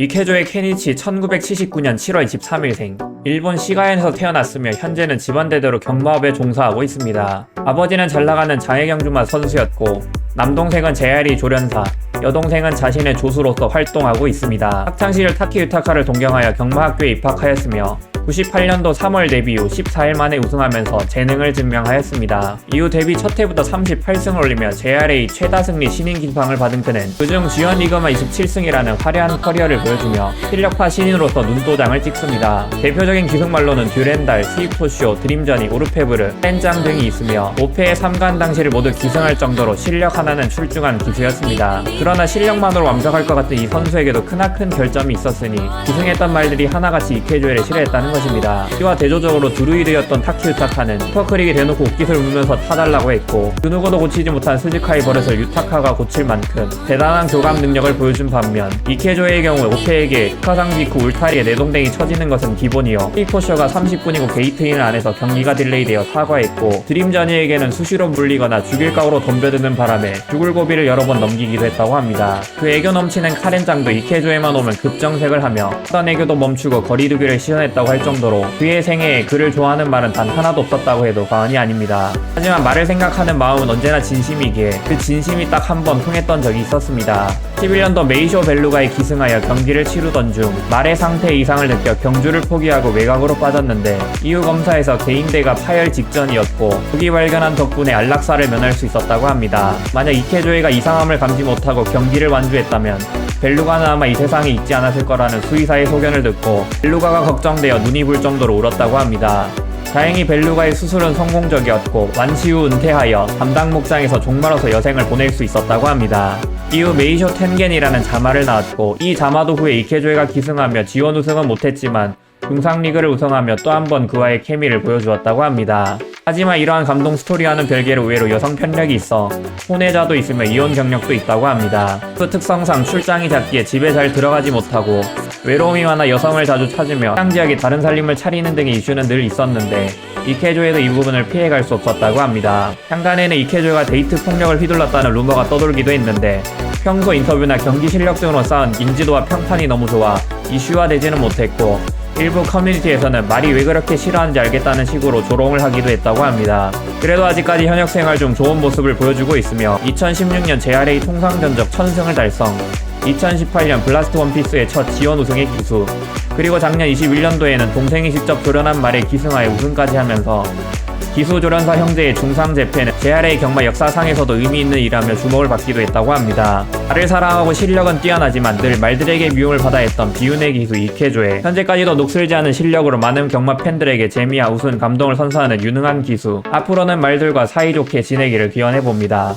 이케조의 케니치 1979년 7월 23일생 일본 시가현에서 태어났으며 현재는 집안대대로 경마업에 종사하고 있습니다. 아버지는 잘나가는 장애경주마 선수였고 남동생은 제아리 조련사 여동생은 자신의 조수로서 활동하고 있습니다. 학창시절 타키 유타카를 동경하여 경마학교에 입학하였으며 98년도 3월 데뷔 후 14일 만에 우승하면서 재능을 증명하였습니다. 이후 데뷔 첫 해부터 38승을 올리며 JRA 최다 승리 신인 기방을 받은 그는 그중 주연 리그만 27승이라는 화려한 커리어를 보여주며 실력파 신인으로서 눈도장을 찍습니다. 대표적인 기승말로는 듀렌달, 스위프쇼, 드림저니, 오르페브르, 펜장 등이 있으며 5패의 3관 당시를 모두 기승할 정도로 실력 하나는 출중한 기수였습니다. 그러나 실력만으로 완벽할 것 같은 이 선수에게도 크나큰 결점이 있었으니 기승했던 말들이 하나같이 이케조에를 싫어했다는 것입니다. 이와 대조적으로 드루이드였던 타키 유타카는 슈퍼크릭이 대놓고 옷깃을 물면서 타달라고 했고 그 누구도 고치지 못한 스즈카의 버릇을 유타카가 고칠 만큼 대단한 교감 능력을 보여준 반면 이케조의 경우 오페에게 직후 울타리에 내동댕이 쳐지는 것은 기본이요 피코쇼가 30분이고 게이트인 안에서 경기가 딜레이되어 사과했고 드림저니에게는 수시로 물리거나 죽일 각오로 덤벼드는 바람에 죽을 고비를 여러 번 넘기기도 했다고 합니다. 그 애교 넘치는 카렌장도 이케조에만 오면 급정색을 하며 하던 애교도 멈추고 거리두기를 시전했다고 할 정도로 그의 생애에 그를 좋아하는 말은 단 하나도 없었다고 해도 과언이 아닙니다. 하지만 말을 생각하는 마음은 언제나 진심이기에 그 진심이 딱 한 번 통했던 적이 있었습니다. 11년도 메이쇼 벨루가에 기승하여 경기를 치르던 중 말의 상태 이상을 느껴 경주를 포기하고 외곽으로 빠졌는데 이후 검사에서 개인대가 파열 직전이었고 후기 발견한 덕분에 안락사를 면할 수 있었다고 합니다. 만약 이케조이가 이상함을 감지 못하고 경기를 완주했다면 벨루가는 아마 이 세상에 있지 않았을 거라는 수의사의 소견을 듣고 벨루가가 걱정되어 눈이 불 정도로 울었다고 합니다. 다행히 벨루가의 수술은 성공적이었고 완치 후 은퇴하여 담당 목장에서 종말로서 여생을 보낼 수 있었다고 합니다. 이후 메이쇼 텐겐이라는 자마를 낳았고 이 자마도 후에 이케조이가 기승하며 지원 우승은 못했지만 중상리그를 우승하며 또 한 번 그와의 케미를 보여주었다고 합니다. 하지만 이러한 감동 스토리와는 별개로 의외로 여성 편력이 있어 혼외자도 있으며 이혼 경력도 있다고 합니다. 그 특성상 출장이 잦기에 집에 잘 들어가지 못하고 외로움이 많아 여성을 자주 찾으며 지역에 다른 살림을 차리는 등의 이슈는 늘 있었는데 이케조에도 이 부분을 피해갈 수 없었다고 합니다. 향간에는 이케조가 데이트 폭력을 휘둘렀다는 루머가 떠돌기도 했는데 평소 인터뷰나 경기 실력 등으로 쌓은 인지도와 평판이 너무 좋아 이슈화되지는 못했고 일부 커뮤니티에서는 말이 왜 그렇게 싫어하는지 알겠다는 식으로 조롱을 하기도 했다고 합니다. 그래도 아직까지 현역 생활 중 좋은 모습을 보여주고 있으며 2016년 JRA 통상 전적 1000승을 달성, 2018년 블라스트 원피스의 첫 지원 우승의 기수, 그리고 작년 21년도에는 동생이 직접 조련한 말에 기승하여 우승까지 하면서 기수조련사 형제의 중상 재패는 JRA 경마 역사상에서도 의미 있는 일하며 주목을 받기도 했다고 합니다. 말을 사랑하고 실력은 뛰어나지만 늘 말들에게 미움을 받아 했던 비운의 기수 이케조에 현재까지도 녹슬지 않은 실력으로 많은 경마 팬들에게 재미와 웃음, 감동을 선사하는 유능한 기수. 앞으로는 말들과 사이좋게 지내기를 기원해 봅니다.